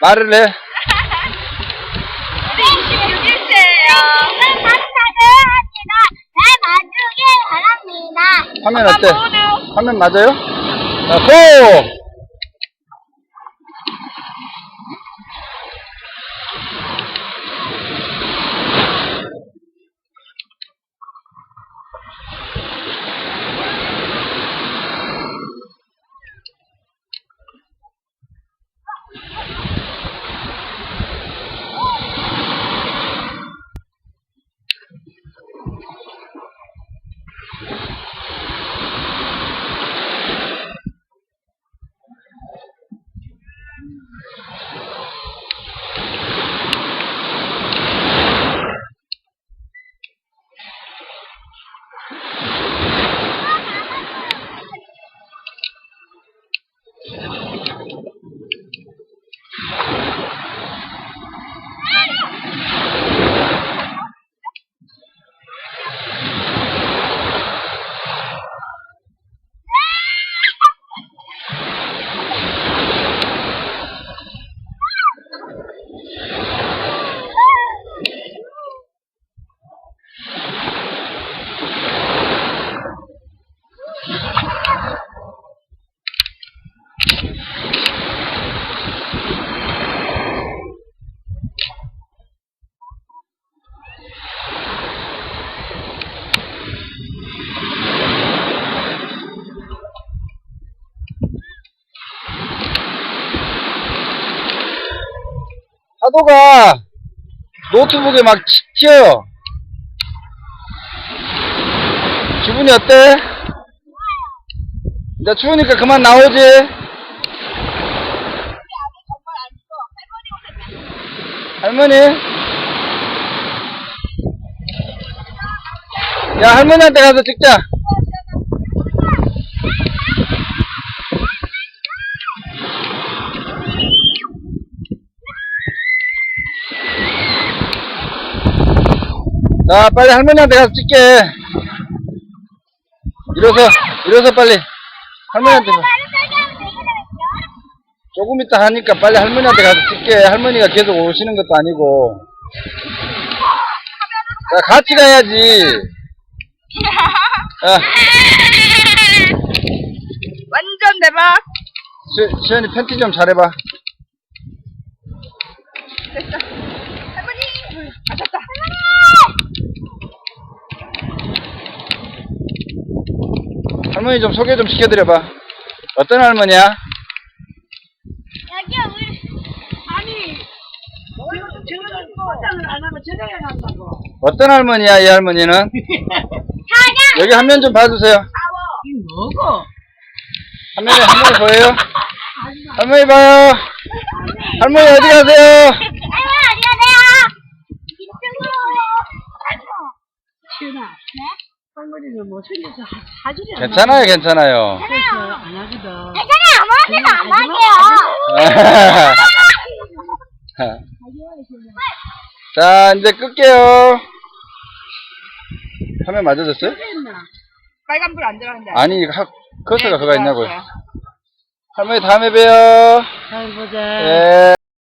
말을 해. 우리 26일째예요. 감사를 합니다. 잘 봐주길 바랍니다. 화면 어때? 모두. 화면 맞아요? 자, 고! 파도가 노트북에 막 치- 튀어요. 기분이 어때? 이제 추우니까 그만 나오지? 할머니? 야, 할머니한테 가서 찍자. 자, 빨리 할머니한테 가서 찍게. 일어서, 일어서 빨리. 할머니한테 가. 조금 있다 하니까 빨리 할머니한테 가서 찍게. 할머니가 계속 오시는 것도 아니고. 자, 같이 가야지. 야, 완전 대박. 시, 시연이 팬티 좀 잘해봐. 됐어. 할머니. 아, 됐다. 할머니 좀 소개 좀 시켜드려봐. 어떤 할머니야? 여기 우리 아니. 이것도 저걸 포장을 안 하면 저래야 한다고. 어떤 할머니야, 이 할머니는? 여기 화면 좀 봐주세요. 이 뭐고? 할머니, 할머니 보여요? 할머니 봐요. 할머니 어디 가세요? 할머니 어디 가세요? 이쪽으로 오세요. 시은아. 할머니는 뭐 생겨서 하지를 않아. 괜찮아요, 괜찮아요. 그래서 안 하거든. 괜찮아요. 아무한테도 안 할게요. 자, 이제 끌게요. 화면 맞아졌어요? 빨간 불 안 들어간다. 아니, 하, 커서가 네, 그거. 들어왔어요. 할머니 다음에 봬요. 잘 보자. 예.